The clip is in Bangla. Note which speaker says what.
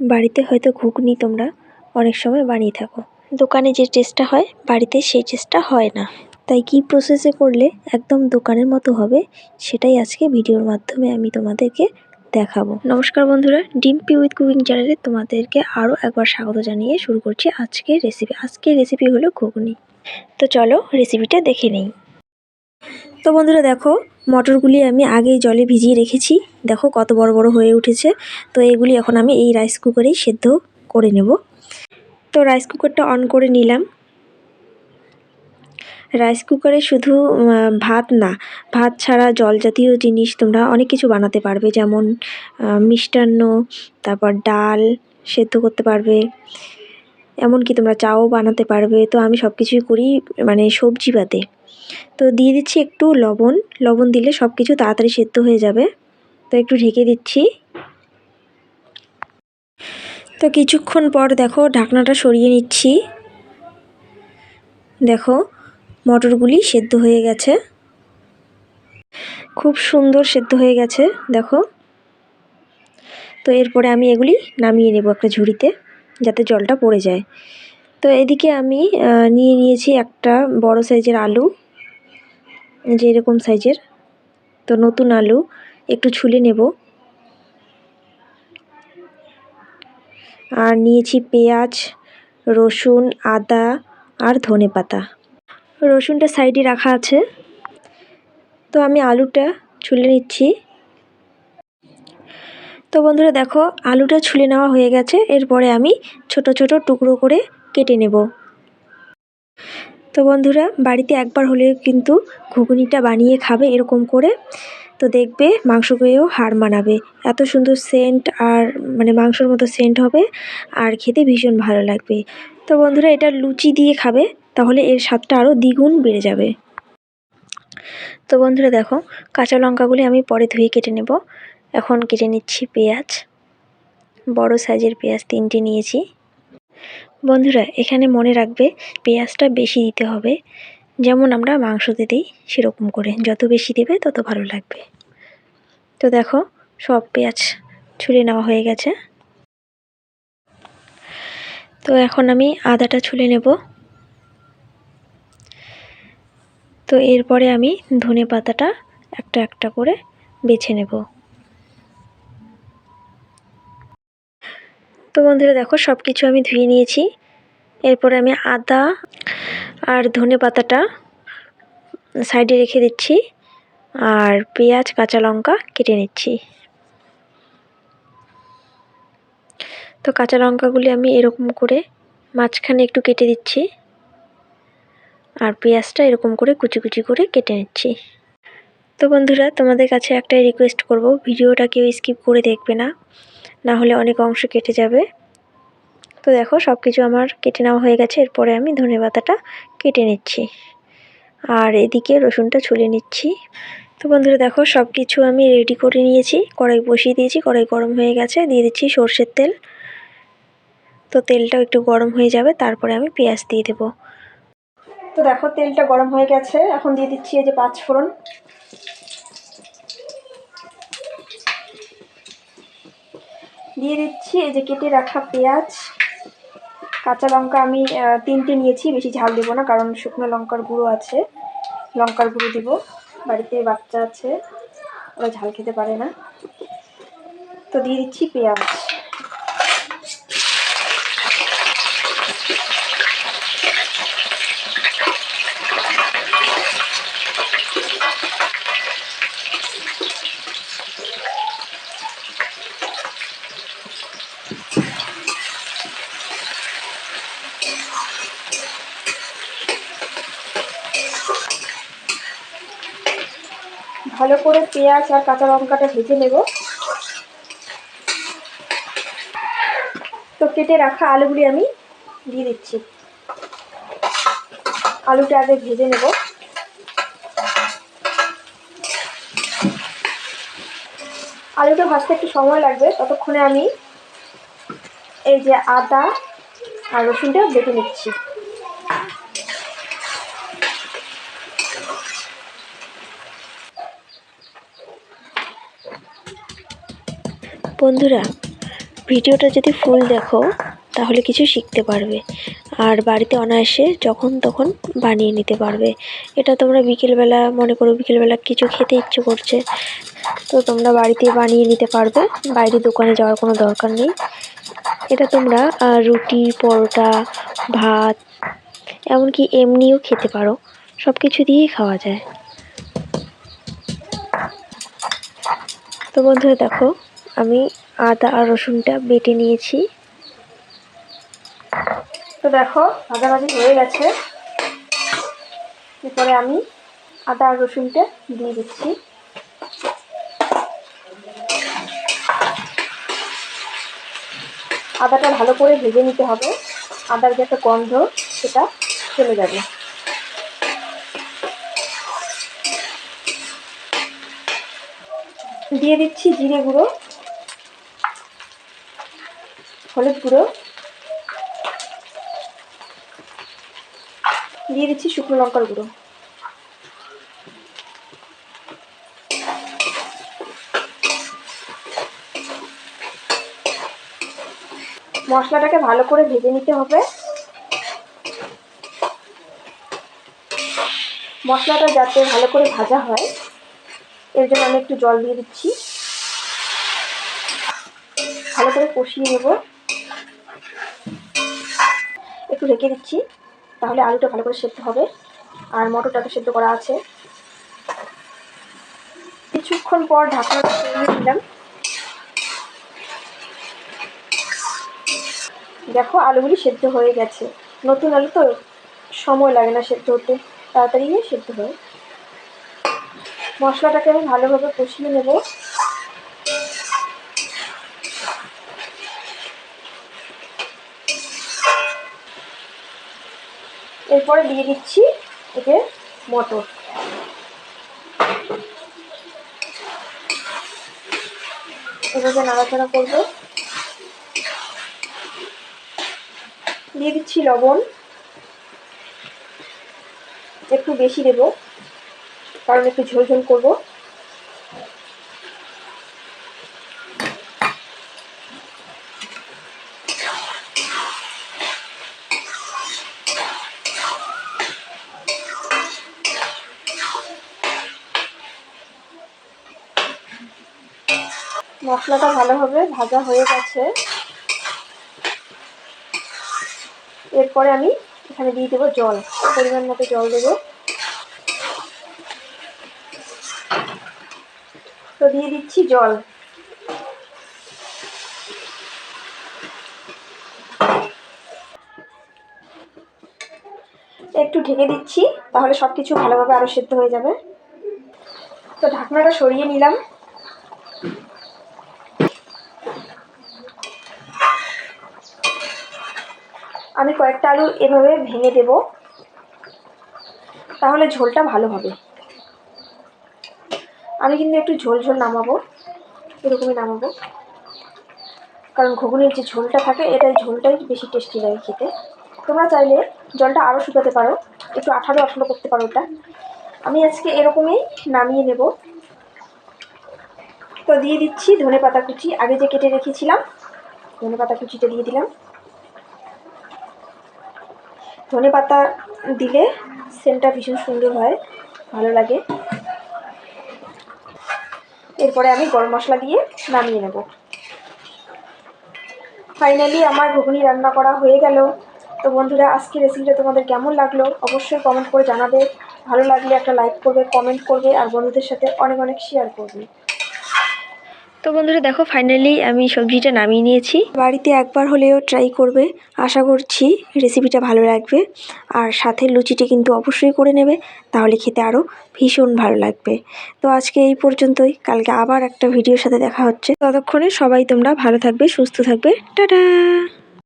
Speaker 1: বাড়িতে হয়তো ঘুগনি তোমরা অনেক সময় বানিয়ে থাকো। দোকানে যে টেস্টটা হয়, বাড়িতে সেই টেস্টটা হয় না। তাই কি প্রসেসে করলে একদম দোকানের মতো হবে, সেটাই আজকে ভিডিওর মাধ্যমে আমি তোমাদেরকে দেখাবো। নমস্কার বন্ধুরা, ডিম্পি উইথ কুকিং চ্যানেলে তোমাদেরকে আরও একবার স্বাগত জানিয়ে শুরু করছি আজকের রেসিপি আজকের রেসিপি হলো ঘুগনি। তো চলো রেসিপিটা দেখে নেই। তো বন্ধুরা দেখো, মটরগুলি আমি আগেই জলে ভিজিয়ে রেখেছি। দেখো কত বড় বড় হয়ে উঠেছে। তো এগুলি এখন আমি এই রাইস কুকারেই সেদ্ধ করে নেব। তো রাইস কুকারটা অন করে নিলাম। রাইস কুকারে শুধু ভাত না, ভাত ছাড়া জল জাতীয় জিনিস তোমরা অনেক কিছু বানাতে পারবে। যেমন মিষ্টান্ন, তারপর ডাল সেদ্ধ করতে পারবে। এমনকি তোমরা চাও বানাতে পারবে। তো আমি সব কিছুই করি মানে সবজি বাদে। তো দিয়ে দিচ্ছি একটু লবণ। লবণ দিলে সব কিছু তাড়াতাড়ি সেদ্ধ হয়ে যাবে। তো একটু ঢেকে দিচ্ছি। তো কিছুক্ষণ পর দেখো ঢাকনাটা সরিয়ে নিচ্ছি। দেখো মটরগুলি সেদ্ধ হয়ে গেছে। খুব সুন্দর সেদ্ধ হয়ে গেছে, দেখো। তো এরপরে আমি এগুলি নামিয়ে নেব একটা ঝুড়িতে, যাতে জলটা পড়ে যায়। তো এদিকে আমি নিয়ে নিয়েছি একটা বড় সাইজের আলু। যে এরকম সাইজের। তো নতুন আলু, একটু ছুলে নেব। আর নিয়েছি পেঁয়াজ, রসুন, আদা আর ধনে পাতা। রসুনটা সাইডে রাখা আছে। তো আমি আলুটা ছুলে নিচ্ছি। তো বন্ধুরা দেখো, আলুটা ছুলে নেওয়া হয়ে গেছে। এরপরে আমি ছোট ছোট টুকরো করে কেটে নেব। তো বন্ধুরা, বাড়িতে একবার হলেও কিন্তু ঘুগনিটা বানিয়ে খাবে এরকম করে। তো দেখবে মাংসকেও হার মানাবে। এত সুন্দর সেন্ট আর মানে মাংসর মতো সেন্ট হবে আর খেতে ভীষণ ভালো লাগবে। তো বন্ধুরা, এটা লুচি দিয়ে খাবে, তাহলে এর স্বাদটা আরও দ্বিগুণ বেড়ে যাবে। তো বন্ধুরা দেখো, কাঁচা লঙ্কাগুলি আমি পরে ধুয়ে কেটে নেব। এখন কেটে নিচ্ছি পেঁয়াজ। বড় সাইজের পেঁয়াজ তিনটে নিয়েছি। বন্ধুরা, এখানে মনে রাখবে পেঁয়াজটা বেশি দিতে হবে। যেমন আমরা মাংসতে দিই সেরকম করে। যত বেশি দেবে তত ভালো লাগবে। তো দেখো, সব পেঁয়াজ ছুলে নেওয়া হয়ে গেছে। তো এখন আমি আদাটা ছুলে নেব। তো এরপরে আমি ধনে পাতাটা একটা একটা করে বেছে নেব। তো বন্ধুরা দেখো সব কিছু আমি ধুয়ে নিয়েছি। এরপরে আমি আদা আর ধনে পাতাটা সাইডে রেখে দিচ্ছি আর পেঁয়াজ, কাঁচা লঙ্কা কেটে নিচ্ছি। তো কাঁচা লঙ্কাগুলি আমি এরকম করে মাঝখানে একটু কেটে দিচ্ছি। আর পেঁয়াজটা এরকম করে কুচি কুচি করে কেটে নিচ্ছি। তো বন্ধুরা, তোমাদের কাছে একটাই রিকোয়েস্ট করব, ভিডিওটা কেউ স্কিপ করে দেখবে না না হলে অনেক অংশ কেটে যাবে। তো দেখো সব কিছু আমার কেটে নেওয়া হয়ে গেছে, এরপরে আমি ধনে পাতাটা কেটে নিচ্ছি। আর এদিকে রসুনটা ছুলে নিচ্ছি। তো বন্ধুরা, দেখো সব কিছু আমি রেডি করে নিয়েছি, কড়াই বসিয়ে দিয়েছি, কড়াই গরম হয়ে গেছে, দিয়ে দিচ্ছি সর্ষের তেল। তো তেলটাও একটু গরম হয়ে যাবে, তারপরে আমি পেঁয়াজ দিয়ে দেব। তো দেখো, তেলটা গরম হয়ে গেছে। এখন দিয়ে দিচ্ছি এই যে পাঁচ ফোড়ন। দিয়ে দিচ্ছি এই যে কেটে রাখা পেঁয়াজ। কাঁচা লঙ্কা আমি তিনটে নিয়েছি, বেশি ঝাল দেবো না, কারণ শুকনো লঙ্কার গুঁড়ো আছে। লঙ্কার গুঁড়ো দিব। বাড়িতে বাচ্চা আছে, ওরা ঝাল খেতে পারে না। তো দিয়ে দিচ্ছি পেঁয়াজ। ভালো করে পেঁয়াজ আর কাঁচা লঙ্কাটা ভেজে নেব। তো কেটে রাখা আলুগুলি আমি দিয়ে দিচ্ছি। আলুটা আগে ভেজে নেব। আলুটা ভাজতে একটু সময় লাগবে, ততক্ষণে আমি এই যে আদা আর রসুনটা বেটে নিচ্ছি। বন্ধুরা,
Speaker 2: ভিডিওটা যদি ফুল দেখো, তাহলে কিছু শিখতে পারবে। আর বাড়িতে অনায়াসে যখন তখন বানিয়ে নিতে পারবে। এটা তোমরা বিকেলবেলা, মনে করো বিকেলবেলা কিছু খেতে ইচ্ছে করছে, তো তোমরা বাড়িতে বানিয়ে নিতে পারবে। বাইরে দোকানে যাওয়ার কোনো দরকার নেই। এটা তোমরা রুটি, পরোটা, ভাত, এমনকি এমনিও খেতে পারো। সব কিছু দিয়েই খাওয়া যায়। তো বন্ধুরা দেখো আমি আদা আর রসুনটা বেটে নিয়েছি। তো দেখো, ভাজাভাজি হয়ে গেছে। এরপরে আমি আদা আর রসুনটা দিয়ে দিচ্ছি। আদাটা ভালো করে ভেজে নিতে হবে। আদার যে একটা গন্ধ, সেটা চলে যাবে। দিয়ে দিচ্ছি জিরে গুঁড়ো। হলুদ গুঁড়ো। দিয়ে দিচ্ছি শুকনো লঙ্কার গুঁড়ো। মশলাটাকে ভালো করে ভেজে নিতে হবে। মশলাটা যাতে ভালো করে ভাজা হয়, এর জন্য আমি একটু জল দিয়ে দিচ্ছি। ভালো করে কষিয়ে নেব। একটু রেখে দিচ্ছি। তাহলে আলুটা ভালো করে সেদ্ধ হবে। আর মটরটাকে সেদ্ধ করা আছে। কিছুক্ষণ পর সরিয়ে দিলাম দেখো আলুগুলি সেদ্ধ হয়ে গেছে। নতুন আলু তো সময় লাগে না সেদ্ধ হতে। তাড়াতাড়ি সেদ্ধ হয়। মশলাটাকে আমি ভালোভাবে কষিয়ে নেব। এরপরে দিয়ে দিচ্ছি এতে মটর। এভাবে নাড়াচাড়া করব। দিয়ে দিচ্ছি লবণ। একটু বেশি দেব, কারণ একটু ঝোল ঝোল করব। মশলাটা ভালোভাবে ভাজা হয়ে গেছে। এরপরে আমি এখানে দিয়ে দেবো জল, পরিমাণ মতো জল দেবো। তো দিয়ে দিচ্ছি জল। একটু ঢেকে দিচ্ছি, তাহলে সব কিছু ভালোভাবে আরও সেদ্ধ হয়ে যাবে। তো ঢাকনাটা সরিয়ে নিলাম আমি কয়েকটা আলু এভাবে ভেঙে দেব। তাহলে ঝোলটা ভালো হবে। আমি কিন্তু একটু ঝোল ঝোল নামাবো, এরকমই নামাবো। কারণ ঘুগনির যে ঝোলটা থাকে, এটাই ঝোলটাই বেশি টেস্টি লাগে খেতে। তোমরা চাইলে জলটা আরও শুকাতে পারো, একটু আঠালো আঠালো করতে পারো ওটা। আমি আজকে এরকমই নামিয়ে নেব। তো দিয়ে দিচ্ছি ধনে পাতা কুচি। আগে যে কেটে রেখেছিলাম ধনে পাতা কুচিটা দিয়ে দিলাম। ধনে পাতা দিলে সেন্টটা ভীষণ সুন্দর হয়, ভালো লাগে। এরপরে আমি গরম মশলা দিয়ে নামিয়ে নেব। ফাইনালি আমার ঘুগনি রান্না করা হয়ে গেল। তো বন্ধুরা আজকে রেসিপিটা তোমাদের কেমন লাগল? অবশ্যই কমেন্ট করে জানাবে। ভালো লাগলে একটা লাইক করবে কমেন্ট করবে, আর বন্ধুদের সাথে অনেক অনেক শেয়ার করবে। তো বন্ধুরা দেখো ফাইনালি আমি সবজিটা নামিয়ে নিয়েছি। বাড়িতে একবার হলেও ট্রাই করবে। আশা করছি রেসিপিটা ভালো লাগবে। আর সাথে লুচিটি কিন্তু অবশ্যই করে নেবে, তাহলে খেতে আরও ভীষণ ভালো লাগবে। তো আজকে এই পর্যন্তই। কালকে আবার একটা ভিডিওর সাথে দেখা হচ্ছে। ততক্ষণে সবাই তোমরা ভালো থাকবে, সুস্থ থাকবে। টাটা!